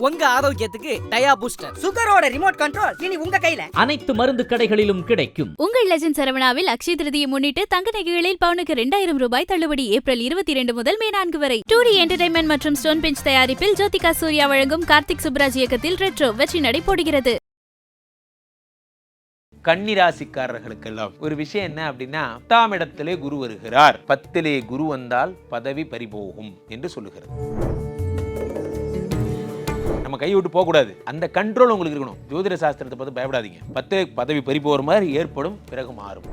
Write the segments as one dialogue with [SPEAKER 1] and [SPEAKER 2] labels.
[SPEAKER 1] உங்க ஆரோக்கியத்துக்கு dia booster.
[SPEAKER 2] சுகரோட ரிமோட் கண்ட்ரோல் இனி உங்க கையில.
[SPEAKER 3] அனைத்து மருந்து கடைகளிலும் கிடைக்கும்.
[SPEAKER 4] உங்கள் லெஜண்ட் சரவணாவில் அக்ஷய திருதியை முன்னிட்டு தங்க நகைகளில் பவுனுக்கு இரண்டாயிரம் ரூபாய் தள்ளுபடி ஏப்ரல் இருபத்தி இரண்டு முதல் மே நான்கு வரை. டூரி என்டர்டைன்மெண்ட் மற்றும் ஸ்டோன் பெஞ்ச் தயாரிப்பில் ஜோதிகா சூர்யா வழங்கும் கார்த்திக் சுப்ராஜ் இயக்கத்தில் ரெட்ரோ வெற்றி நடை போடுகிறது.
[SPEAKER 5] கன்னிராசிக்காரர்களுக்கெல்லாம் ஒரு விஷயம் என்ன அப்படின்னா பத்தாம் இடத்திலே குரு வருகிறார். பத்திலே குரு வந்தால் பதவி பறிபோகும் என்று சொல்லுகிறது. நம்ம கைவிட்டு போகக்கூடாது. அந்த கண்ட்ரோல் உங்களுக்கு இருக்கணும். ஜோதிட சாஸ்திரத்தை பார்த்து பயப்படாதீங்க. பத்து பதவி பறி போகிற மாதிரி ஏற்படும் பிறகு மாறும்.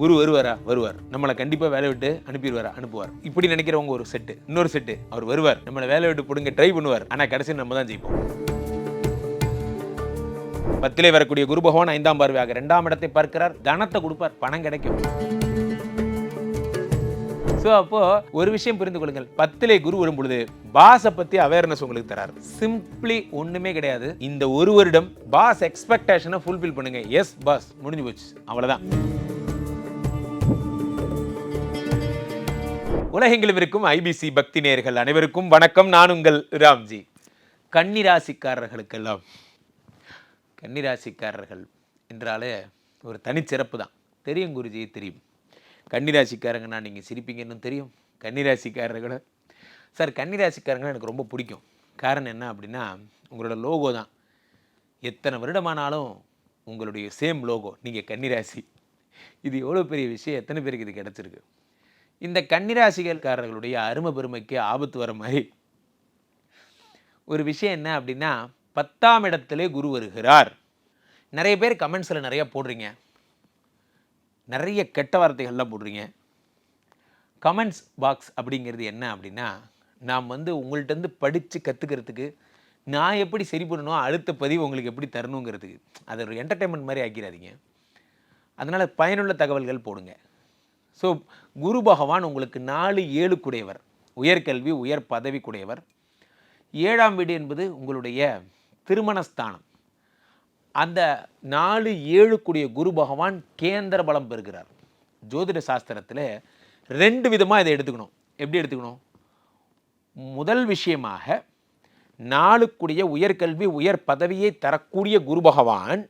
[SPEAKER 5] குரு வருவாரா? வருவார். நம்மளை கண்டிப்பா வேலை விட்டு அனுப்பிடுவாரா? அனுப்புவார். இப்படி நினைக்கிறவங்க ஒரு செட்டு இன்னொரு செட்டு அவர் வருவார். நம்மளை வேலை விட்டு பிடுங்க ட்ரை பண்ணுவார். ஆனா கடைசி நம்ம தான் ஜெயிப்போம். பத்திலே வரக்கூடிய குரு பகவான் ஐந்தாம் பார்வையாக இரண்டாம் இடத்தை பார்க்கிறார். தனத்தை கொடுப்பார். பணம் கிடைக்கும். ஸோ அப்போ ஒரு விஷயம் புரிந்து கொள்ளுங்கள். பத்திலே குரு வரும் பொழுது பாஸை பத்தி அவேர்னஸ் உங்களுக்கு தராரு. சிம்பிளி ஒண்ணுமே கிடையாது. இந்த ஒரு வருடம் பாஸ் எக்ஸ்பெக்டேஷனை ஃபுல்ஃபில் பண்ணுங்க. எஸ் பாஸ் முடிஞ்சு போச்சு. அவ்வளோதான் உலகெங்கிலும் இருக்கும் ஐபிசி பக்தி நேயர்கள் அனைவருக்கும் வணக்கம். நான் உங்கள் ராம்ஜி. கன்னிராசிக்காரர்களுக்கெல்லாம் கன்னிராசிக்காரர்கள் என்றாலே ஒரு தனிச்சிறப்பு தான். தெரியும் குருஜி தெரியும். கன்னிராசிக்காரங்கன்னா நீங்கள் சிரிப்பீங்கன்னு தெரியும். கன்னிராசிக்காரர்களை சார் கன்னிராசிக்காரங்களை எனக்கு ரொம்ப பிடிக்கும். காரணம் என்ன அப்படின்னா உங்களோட லோகோ தான். எத்தனை வருடமானாலும் உங்களுடைய சேம் லோகோ நீங்கள் கன்னிராசி. இது எவ்வளோ பெரிய விஷயம்? எத்தனை பேருக்கு இது கிடச்சிருக்கு? இந்த கன்னிராசிகள்காரர்களுடைய அருமை பெருமைக்கு ஆபத்து வர மாதிரி. ஒரு விஷயம் என்ன அப்படின்னா பத்தாம் இடத்திலே குரு வருகிறார். நிறைய பேர் கமெண்ட்ஸில் நிறையா போடுறீங்க. நிறைய கெட்ட வார்த்தைகள்லாம் போடுறீங்க. கமெண்ட்ஸ் பாக்ஸ் அப்படிங்கிறது என்ன அப்படின்னா நாம் வந்து உங்கள்கிட்டருந்து படித்து கற்றுக்கிறதுக்கு நான் எப்படி சரி பண்ணணும் அடுத்த பதிவு உங்களுக்கு எப்படி தரணுங்கிறதுக்கு. அதை ஒரு என்டர்டைன்மெண்ட் மாதிரி ஆக்கிறாதீங்க அதனால் பயனுள்ள தகவல்கள் போடுங்க. ஸோ குரு பகவான் உங்களுக்கு நாலு ஏழு குடையவர். உயர்கல்வி உயர் பதவி குடையவர். ஏழாம் வீடு என்பது உங்களுடைய திருமணஸ்தானம். அந்த நாலு ஏழு கூடிய குரு பகவான் கேந்திர பலம் பெறுகிறார். ஜோதிட சாஸ்திரத்தில் ரெண்டு விதமாக இதை எடுத்துக்கணும். எப்படி எடுத்துக்கணும்? முதல் விஷயமாக நாளுக்குடைய உயர்கல்வி உயர் பதவியை தரக்கூடிய குரு பகவான்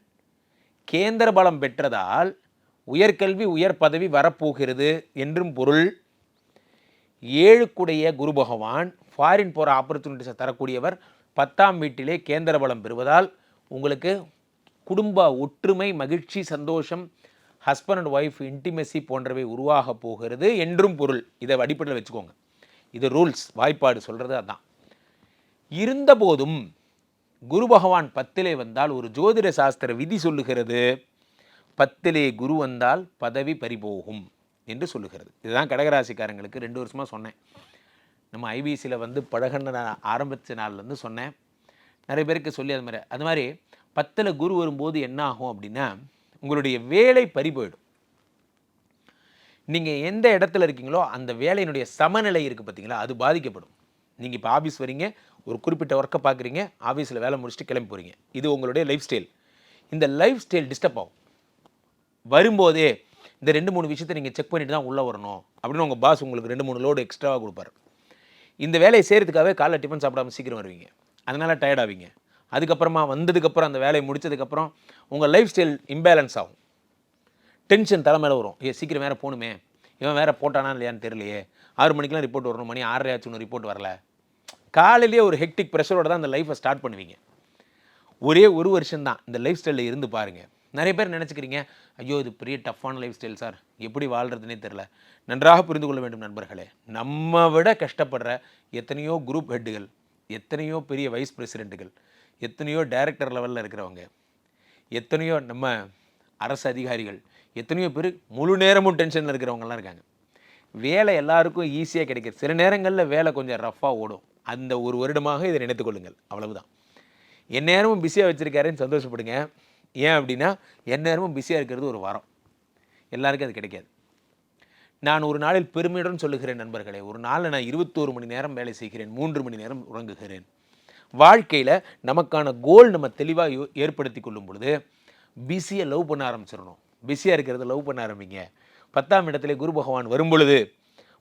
[SPEAKER 5] கேந்திர பலம் பெற்றதால் உயர்கல்வி உயர் பதவி வரப்போகிறது என்றும் பொருள். ஏழுக்குடைய குரு பகவான் ஃபாரின் போகிற ஆப்பர்ச்சுனிட்டிஸை தரக்கூடியவர் பத்தாம் வீட்டிலே கேந்திர பலம் பெறுவதால் உங்களுக்கு குடும்ப ஒற்றுமை மகிழ்ச்சி சந்தோஷம் ஹஸ்பண்ட் அண்ட் ஒய்ஃப் இன்டிமெசி போன்றவை உருவாக போகிறது என்றும் பொருள். இதை அடிப்படையில் வச்சுக்கோங்க. இது ரூல்ஸ் வாய்ப்பாடு சொல்கிறது அதான். இருந்தபோதும் குரு பகவான் பத்திலே வந்தால் ஒரு ஜோதிட சாஸ்திர விதி சொல்லுகிறது. பத்திலே குரு வந்தால் பதவி பறிபோகும் என்று சொல்லுகிறது. இதுதான் கடகராசிக்காரங்களுக்கு ரெண்டு வருஷமாக சொன்னேன். நம்ம ஐபிசியில் வந்து பழகன நான் ஆரம்பித்த நாள்லேருந்து சொன்னேன். நிறைய பேருக்கு சொல்லி அது மாதிரி. அது மாதிரி பத்தில் குரு வரும்போது என்ன ஆகும் அப்படின்னா உங்களுடைய வேலை பறி போயிடும். நீங்கள் எந்த இடத்துல இருக்கீங்களோ அந்த வேலையினுடைய சமநிலை இருக்குது பார்த்தீங்களா அது பாதிக்கப்படும். நீங்கள் இப்போ ஆஃபீஸ் வரீங்க ஒரு குறிப்பிட்ட ஒர்க்கை பார்க்குறீங்க ஆஃபீஸில் வேலை முடிச்சுட்டு கிளம்பி போகிறீங்க இது உங்களுடைய லைஃப் ஸ்டைல் இந்த லைஃப் ஸ்டைல் டிஸ்டர்ப் ஆகும். வரும்போதே இந்த ரெண்டு மூணு விஷயத்தை நீங்கள் செக் பண்ணிட்டு தான் உள்ளே வரணும் அப்படின்னு உங்கள் பாஸ் உங்களுக்கு ரெண்டு மூணு லோடு எக்ஸ்ட்ராவாக கொடுப்பாரு. இந்த வேலையை செய்கிறதுக்காகவே காலைல டிஃபன் சாப்பிடாம சீக்கிரம் வருவீங்க. அதனால் டயர்ட் ஆவீங்க. அதுக்கப்புறமா வந்ததுக்கப்புறம் அந்த வேலையை முடிச்சதுக்கப்புறம் உங்கள் லைஃப் ஸ்டைல் இம்பேலன்ஸ் ஆகும். டென்ஷன் தலைமையில் வரும். ஏ சீக்கிரம் வேறு போகணுமே. இவன் வேறு போட்டானா இல்லையான்னு தெரியலையே. ஆறு மணிக்கெலாம் ரிப்போர்ட் வரணும். மணி ஆறரை ஆச்சு ஒன்று ரிப்போர்ட் வரல. காலையிலேயே ஒரு ஹெக்டிக் ப்ரெஷரோட தான் அந்த லைஃப்பை ஸ்டார்ட் பண்ணுவீங்க. ஒரே ஒரு வருஷம் தான் இந்த லைஃப் ஸ்டைலில் இருந்து பாருங்கள் நிறைய பேர் நினச்சிக்கிறீங்க ஐயோ இது பெரிய டஃப்பான லைஃப் ஸ்டைல் சார். எப்படி வாழ்கிறதுனே தெரில நன்றாக புரிந்து கொள்ள வேண்டும் நண்பர்களே. நம்ம விட கஷ்டப்படுற எத்தனையோ குரூப் ஹெட்டுகள் எத்தனையோ பெரிய வைஸ் பிரசிடெண்ட்டுகள் எத்தனையோ டைரக்டர் லெவலில் இருக்கிறவங்க எத்தனையோ நம்ம அரசு அதிகாரிகள் எத்தனையோ பேர் முழு நேரமும் டென்ஷனில் இருக்கிறவங்கலாம் இருக்காங்க. வேலை எல்லாருக்கும் ஈஸியாக கிடைக்கிது. சில நேரங்களில் வேலை கொஞ்சம் ரஃப்பாக ஓடும். அந்த ஒரு வருடமாக இதை நினைத்துக்கொள்ளுங்கள் கொள்ளுங்கள். அவ்வளவுதான். எந்நேரமும் பிஸியாக வச்சுருக்காருன்னு சந்தோஷப்படுங்க. ஏன் அப்படின்னா என் நேரமும் பிஸியாக இருக்கிறது ஒரு வாரம். எல்லாருக்கும் அது கிடைக்காது. நான் ஒரு நாளில் பெருமையுடன் சொல்லுகிறேன் நண்பர்களே. ஒரு நாளில் நான் இருபத்தோரு மணி நேரம் வேலை செய்கிறேன். மூன்று மணி நேரம் உறங்குகிறேன். வாழ்க்கையில் நமக்கான கோல் நம்ம தெளிவாக ஏற்படுத்தி கொள்ளும் பொழுது பிஸியை லவ் பண்ண ஆரம்பிச்சிடணும். பிஸியாக இருக்கிறத லவ் பண்ண ஆரம்பிங்க. பத்தாம் இடத்துல குரு பகவான் வரும் பொழுது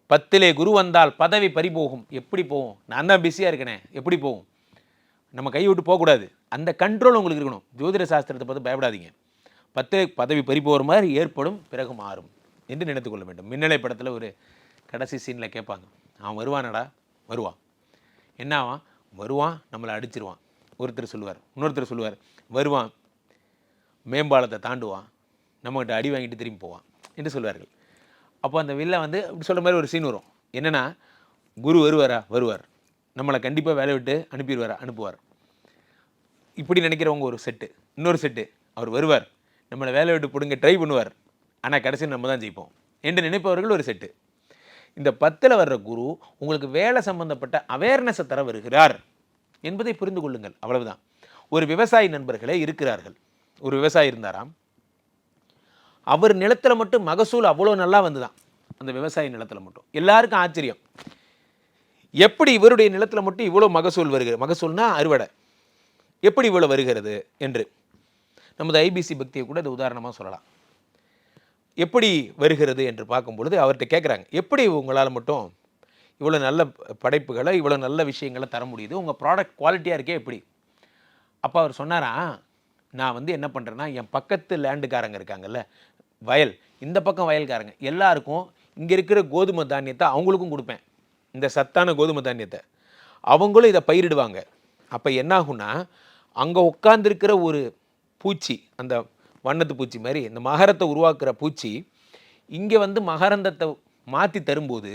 [SPEAKER 5] பத்திலே குரு வந்தால் பதவி பறிபோகும். எப்படி போகும்? நான் தான் பிஸியாக இருக்கனே. எப்படி போகும்? நம்ம கை விட்டு போகக்கூடாது. அந்த கண்ட்ரோல் உங்களுக்கு இருக்கணும். ஜோதிட சாஸ்திரத்தை பார்த்து பயப்படாதீங்க. பத்திலே பதவி பறிபோகிற மாதிரி ஏற்படும் பிறகு மாறும் என்று நினைத்துக்கொள்ள வேண்டும். மின்னலை படத்தில் ஒரு கடைசி சீனில் கேட்பாங்க. அவன் வருவானடா? வருவான். என்னவான் வருவான் நம்மளை அடிச்சிருவான். ஒருத்தர் சொல்லுவார் இன்னொருத்தர் சொல்லுவார் வருவான் மேம்பாலத்தை தாண்டுவான் நம்மகிட்ட அடி வாங்கிட்டு திரும்பி போவான் என்று சொல்வார்கள். அப்போ அந்த வில்ல வந்து இப்படி சொல்கிற மாதிரி ஒரு சீன் வரும். என்னென்னா குரு வருவாரா? வருவார். நம்மளை கண்டிப்பாக வேலை விட்டு அனுப்பிடுவாரா? அனுப்புவார். இப்படி நினைக்கிறவங்க ஒரு செட்டு இன்னொரு செட்டு அவர் வருவார். நம்மளை வேலை விட்டு பிடுங்க ட்ரை பண்ணுவார். ஆனால் கடைசியில் நம்ம தான் ஜெயிப்போம். என்று நினைப்பவர்கள் ஒரு செட்டு இந்த பத்தில் வர்ற குரு உங்களுக்கு வேலை சம்பந்தப்பட்ட அவேர்னஸை தர வருகிறார். என்பதை புரிந்து கொள்ளுங்கள். அவ்வளவுதான். ஒரு விவசாயி நண்பர்களே இருக்கிறார்கள். ஒரு விவசாயி இருந்தாராம். அவர் நிலத்துல மட்டும் மகசூல் அவ்வளோ நல்லா வந்துதான் அந்த விவசாயி நிலத்துல மட்டும். எல்லாருக்கும் ஆச்சரியம். எப்படி இவருடைய நிலத்துல மட்டும் இவ்வளோ மகசூல் வருகிறது மகசூல்னா அறுவடை. எப்படி இவ்வளோ வருகிறது என்று. நமது ஐபிசி பக்தியை கூட இது உதாரணமாக சொல்லலாம். எப்படி வருகிறது என்று பார்க்கும் பொழுது அவர்கிட்ட கேட்குறாங்க எப்படி உங்களால் மட்டும் இவ்வளோ நல்ல படைப்புகளை இவ்வளோ நல்ல விஷயங்களை தர முடியுது? உங்கள் ப்ராடக்ட் குவாலிட்டியாக இருக்கே எப்படி? அப்போ அவர் சொன்னாரா நான் வந்து என்ன பண்ணுறேன்னா என் பக்கத்து லேண்டுக்காரங்க இருக்காங்கல்ல வயல் இந்த பக்கம் வயல்காரங்க எல்லாருக்கும் இங்கே இருக்கிற கோதுமை தானியத்தை அவங்களுக்கும் கொடுப்பேன். இந்த சத்தான கோதுமை தானியத்தை. அவங்களும் இதை பயிரிடுவாங்க. அப்போ என்னாகும்னா அங்கே உட்காந்துருக்கிற ஒரு பூச்சி அந்த வண்ணத்து பூச்சி மாதிரி இந்த மகரத்தை உருவாக்குற பூச்சி இங்கே வந்து மகரந்தத்தை மாற்றி தரும்போது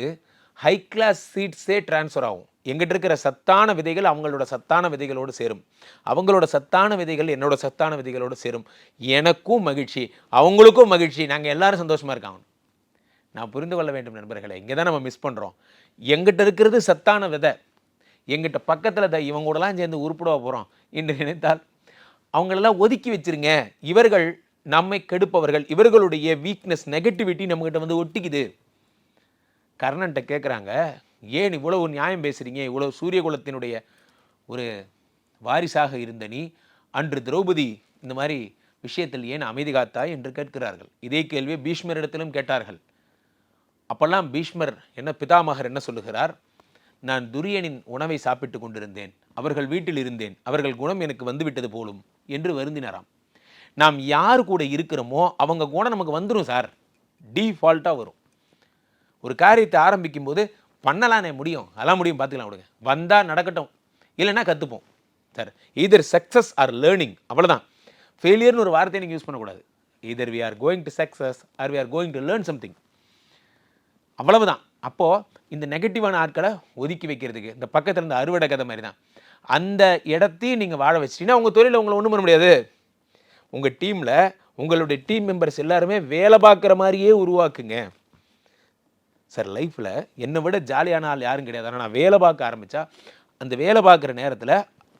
[SPEAKER 5] ஹை கிளாஸ் சீட்ஸே ட்ரான்ஸ்ஃபர் ஆகும். எங்கிட்ட இருக்கிற சத்தான விதைகள் அவங்களோட சத்தான விதைகளோடு சேரும். அவங்களோட சத்தான விதைகள் என்னோட சத்தான விதைகளோடு சேரும். எனக்கும் மகிழ்ச்சி அவங்களுக்கும் மகிழ்ச்சி. நாங்கள் எல்லாரும் சந்தோஷமாக இருக்காங்க. நான் புரிந்து கொள்ள வேண்டும் நண்பர்களை இங்கே தான் நம்ம மிஸ் பண்ணுறோம் எங்கிட்ட இருக்கிறது சத்தான விதை எங்கிட்ட பக்கத்தில் த இவங்க கூடலாம் சேர்ந்து உருப்பிட போகிறோம் என்று நினைத்தால் அவங்களெல்லாம் ஒதுக்கி வச்சிருங்க. இவர்கள் நம்மை கெடுப்பவர்கள். இவர்களுடைய வீக்னஸ் நெகட்டிவிட்டி நம்மகிட்ட வந்து ஒட்டிக்குது. கர்ணன்ட்ட கேட்குறாங்க ஏன் இவ்வளவு நியாயம் பேசுகிறீங்க இவ்வளவு சூரிய குலத்தினுடைய ஒரு வாரிசாக இருந்த நீ அன்று திரௌபதி இந்த மாதிரி விஷயத்தில் ஏன் அமைதி காத்தாய்? என்று கேட்கிறார்கள். இதே கேள்வியை பீஷ்மரிடத்திலும் கேட்டார்கள். அப்பெல்லாம் பீஷ்மர் என்ன பிதாமகர் என்ன சொல்லுகிறார்? நான் துரியனின் உணவை சாப்பிட்டு கொண்டிருந்தேன். அவர்கள் வீட்டில் இருந்தேன். அவர்கள் குணம் எனக்கு வந்துவிட்டது போலும். என்று வருந்தினாராம். நாம் யார் கூட இருக்கிறோமோ அவங்க கூட நமக்கு வந்துடும் சார். டீஃபால்ட்டாக வரும். ஒரு காரியத்தை ஆரம்பிக்கும் போது பண்ணலானே முடியும். அதெல்லாம் முடியும் பார்த்துக்கலாம் விடுங்க. வந்தால் நடக்கட்டும். இல்லைன்னா கற்றுப்போம் sir either success or learning அவ்வளோதான் ஃபெயிலியர்னு ஒரு வார்த்தையை நீங்கள் யூஸ் பண்ணக்கூடாது. Either we are going to success or we are going to learn something அவ்வளவுதான். அப்போது இந்த நெகட்டிவான ஆட்களை ஒதுக்கி வைக்கிறதுக்கு இந்த பக்கத்தில் இருந்த அறுவடை கதை மாதிரி தான் அந்த இடத்தையும் நீங்கள் வாழ வச்சிட்டீங்கன்னா உங்கள் தொழிலில் உங்களை ஒன்றும் பண்ண முடியாது. உங்கள் டீமில் உங்களுடைய டீம் மெம்பர்ஸ் எல்லாருமே வேலை பார்க்குற மாதிரியே உருவாக்குங்க. சார் லைஃப்பில் என்னை விட ஜாலியான ஆள் யாரும் கிடையாது. ஆனால் நான் வேலை பார்க்க ஆரம்பித்தா அந்த வேலை பார்க்குற நேரத்தில்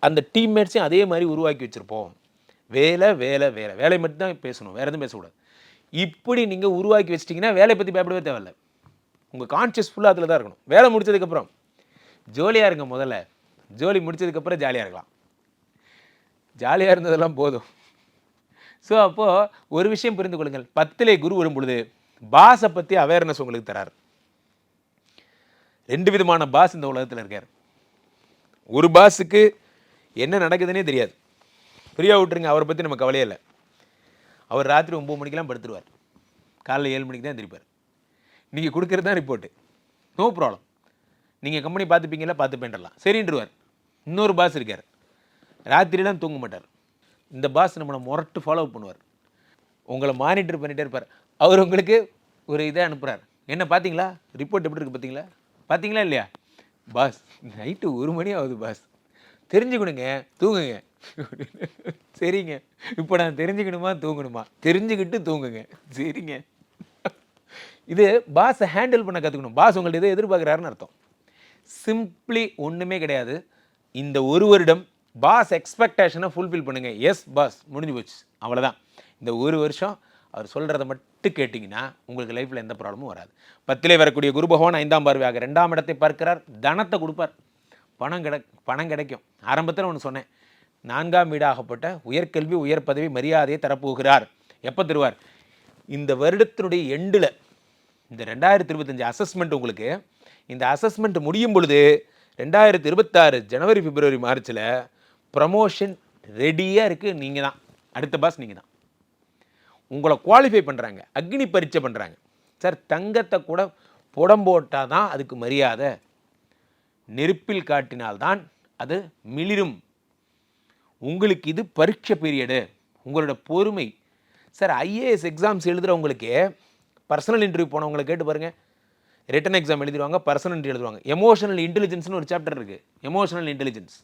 [SPEAKER 5] அந்த டீம்மேட்ஸையும் அதே மாதிரி உருவாக்கி வச்சுருப்போம். வேலை வேலை வேலை. வேலை மட்டும் தான் பேசணும். வேறு எதுவும் பேசக்கூடாது. இப்படி நீங்கள் உருவாக்கி வச்சிட்டிங்கன்னா வேலையை பற்றி பயப்படவே தேவையில்லை. உங்கள் கான்ஷியஸ் ஃபுல்லாக அதில் தான் இருக்கணும். வேலை முடிச்சதுக்கப்புறம் ஜோலியாக இருங்க முதல்ல. ஜோலி முடித்ததுக்கப்புறம் ஜாலியாக இருக்கலாம். ஜாலியாக இருந்ததெல்லாம் போதும். ஸோ அப்போது ஒரு விஷயம் புரிந்து கொள்ளுங்கள். பத்திலே குரு வரும் பொழுது பாஸை பற்றி அவேர்னஸ் உங்களுக்கு தரார். ரெண்டு விதமான பாஸ் இந்த உலகத்தில் இருக்கார். ஒரு பாஸுக்கு என்ன நடக்குதுன்னே தெரியாது. ஃப்ரீயாக விட்டுருங்க அவரை பற்றி நம்ம கவலையே இல்லை. அவர் ராத்திரி ஒம்பது மணிக்கெல்லாம் படுத்துருவார். காலைல ஏழு மணிக்கு தான் எந்திரிப்பார். நீங்கள் கொடுக்குறது தான் ரிப்போர்ட்டு நோ ப்ராப்ளம் நீங்கள் கம்பெனி பார்த்துப்பீங்களா பார்த்து பண்ணிடலாம் சரின்றுவார். இன்னொரு பாஸ் இருக்கார். ராத்திரிலாம் தூங்க மாட்டார். இந்த பாஸ் நம்மளை முரட்டு ஃபாலோ பண்ணுவார். உங்களை மானிட்டர் பண்ணிகிட்டே இருப்பார். அவர் உங்களுக்கு ஒரு இதை அனுப்புகிறார் என்ன பார்த்தீங்களா? ரிப்போர்ட் எப்படி இருக்குது பார்த்தீங்களா? பார்த்தீங்களா இல்லையா? பாஸ் நைட்டு ஒரு மணி ஆகுது பாஸ் தெரிஞ்சுக்கணுங்க தூங்குங்க. சரிங்க. இப்போ நான் தெரிஞ்சுக்கணுமா தூங்கணுமா? தெரிஞ்சுக்கிட்டு தூங்குங்க. சரிங்க. இது பாஸை ஹேண்டில் பண்ண கற்றுக்கணும் பாஸ் உங்கள்ட்ட இதை எதிர்பார்க்குறாருன்னு அர்த்தம். சிம்பிளி ஒன்றுமே கிடையாது. இந்த ஒரு வருடம் பாஸ் எக்ஸ்பெக்டேஷனை ஃபுல்ஃபில் பண்ணுங்க. எஸ் பாஸ் முடிஞ்சு போச்சு. அவ்வளோதான் இந்த ஒரு வருஷம் அவர் சொல்கிறத மட்டும் கேட்டிங்கன்னா உங்களுக்கு லைஃப்பில் எந்த ப்ராப்ளமும் வராது. பத்திலே வரக்கூடிய குரு பகவான் ஐந்தாம் பார்வையாக ரெண்டாம் இடத்தை பார்க்கிறார். தனத்தை கொடுப்பார். பணம் கிடை பணம் கிடைக்கும். ஆரம்பத்தில் ஒன்று சொன்னேன். நான்காம் வீடாகப்பட்ட உயர்கல்வி உயர் பதவி மரியாதையை தரப்போகிறார். எப்போ தருவார்? இந்த வருடத்தினுடைய எண்டில் இந்த ரெண்டாயிரத்தி இருபத்தஞ்சு அசஸ்மெண்ட் உங்களுக்கு இந்த அசஸ்மெண்ட் முடியும் பொழுது ரெண்டாயிரத்தி இருபத்தாறு ஜனவரி பிப்ரவரி மார்ச்சில் ப்ரமோஷன் ரெடியாக இருக்குது நீங்கள் தான். அடுத்த பாஸ் நீங்கள் தான். உங்களை குவாலிஃபை பண்ணுறாங்க அக்னி பரீட்சை பண்ணுறாங்க சார் தங்கத்தை கூட புடம் போட்டால் தான் அதுக்கு மரியாதை. நெருப்பில் காட்டினால்தான் அது மிளிரும். உங்களுக்கு இது பரீட்சை பீரியடு உங்களோட பொறுமை. சார் ஐஏஎஸ் எக்ஸாம்ஸ் எழுதுகிறவங்களுக்கு பர்சனல் இன்டர்வியூ போனவங்களை கேட்டு பாருங்கள் ரிட்டன் எக்ஸாம் எழுதிடுவாங்க பர்சனல் எழுதுவாங்க. எமோஷனல் இன்டெலிஜென்ஸ்னு ஒரு சாப்டர் இருக்குது எமோஷனல் இன்டெலிஜென்ஸ்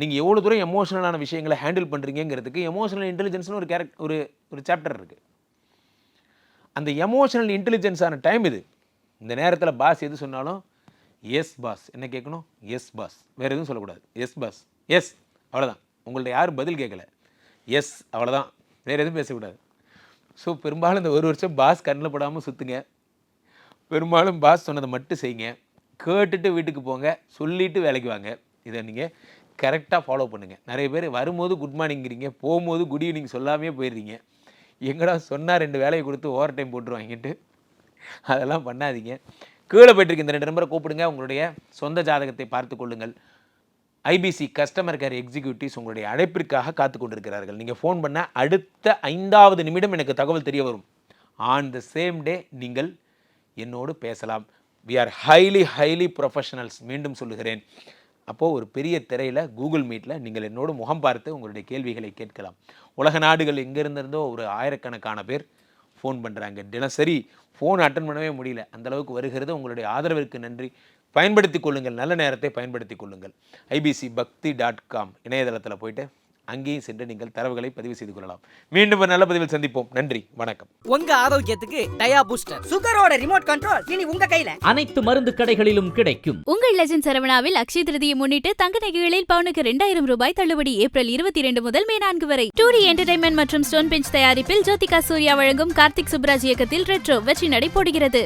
[SPEAKER 5] நீங்கள் எவ்வளோ தூரம் எமோஷனலான விஷயங்களை ஹேண்டில் பண்ணுறீங்கிறதுக்கு எமோஷனல் இன்டெலிஜென்ஸ்னு ஒரு கேரக்ட் ஒரு ஒரு சாப்டர் இருக்குது அந்த எமோஷனல் இன்டெலிஜென்ஸான டைம் இது. இந்த நேரத்தில் பாஸ் எது சொன்னாலும் எஸ் பாஸ் என்ன கேட்கணும்? எஸ் பாஸ் வேறு எதுவும் சொல்லக்கூடாது. எஸ் பாஸ் எஸ் அவ்வளோதான் உங்கள்ட்ட யாரும் பதில் கேட்கல. எஸ் அவ்வளோதான் வேறு எதுவும் பேசக்கூடாது. ஸோ பெரும்பாலும் இந்த ஒரு வருஷம் பாஸ் கண்ணில் படாமல் சுற்றுங்க பெரும்பாலும் பாஸ் சொன்னதை மட்டும் செய்யுங்க. கேட்டுட்டு வீட்டுக்கு போங்க சொல்லிட்டு வேலைக்கு வாங்க. இதை நீங்கள் கரெக்டாக ஃபாலோ பண்ணுங்கள் நிறைய பேர் வரும்போது குட் மார்னிங்கிறீங்க போகும்போது குட் ஈவினிங் சொல்லாமே போயிடுறீங்க. எங்கடா சொன்னால் ரெண்டு வேலையை கொடுத்து ஓவர் டைம் போட்டுருவாங்கன்ட்டு அதெல்லாம் பண்ணாதீங்க. கீழே போயிட்டுருக்கு இந்த ரெண்டு நம்பரை கூப்பிடுங்க. உங்களுடைய சொந்த ஜாதகத்தை பார்த்து கொள்ளுங்கள். ஐபிசி கஸ்டமர் கேர் எக்ஸிக்யூட்டிவ்ஸ் உங்களுடைய அழைப்பிற்காக காத்து கொண்டிருக்கிறார்கள். நீங்கள் ஃபோன் பண்ண அடுத்த ஐந்தாவது நிமிடம் எனக்கு தகவல் தெரிய வரும். ஆன் த சேம் டே நீங்கள் என்னோடு பேசலாம். We are highly highly professionals மீண்டும் சொல்லுகிறேன். அப்போது ஒரு பெரிய திரையில் கூகுள் மீட்டில் நீங்கள் என்னோடு முகம் பார்த்து உங்களுடைய கேள்விகளை கேட்கலாம். உலக நாடுகள் எங்கேருந்திருந்தோ ஒரு ஆயிரக்கணக்கான பேர் ஃபோன் பண்ணுறாங்க தினசரி ஃபோன் அட்டன் பண்ணவே முடியல. அந்தளவுக்கு வருகிறது. உங்களுடைய ஆதரவிற்கு நன்றி. பயன்படுத்திக் கொள்ளுங்கள். நல்ல நேரத்தை பயன்படுத்திக் கொள்ளுங்கள். ஐபிசி பக்தி டாட் காம் இணையதளத்தில் போயிட்டு அங்கேயும் சென்று நீங்கள் தரவுகளை பதிவு செய்து கொள்ளலாம். மீண்டும் ஒரு நல்ல பதிவில் சந்திப்போம். நன்றி வணக்கம்.
[SPEAKER 1] உங்க ஆரோக்கியத்துக்கு டயா பூஸ்டர்.
[SPEAKER 2] சுகரோட ரிமோட் கண்ட்ரோல் இனி உங்க கையில.
[SPEAKER 3] அனைத்து மருந்து கடைகளிலும் கிடைக்கும்.
[SPEAKER 4] உங்கள் லெஜண்ட் சரவணாவில் அக்ஷய திருதியை முன்னிட்டு தங்க நகைகளில் பவுனுக்கு ரெண்டாயிரம் ரூபாய் தள்ளுபடி ஏப்ரல் இருபத்தி இரண்டு முதல் மே நான்கு வரை. டூரி என்டர்டைன்மெண்ட் மற்றும் ஸ்டோன் பெஞ்ச் தயாரிப்பில் ஜோதிகா சூர்யா வழங்கும் கார்த்திக் சுப்ராஜ் இயக்கத்தில் ரெட்ரோ வெற்றி நடை போடுகிறது.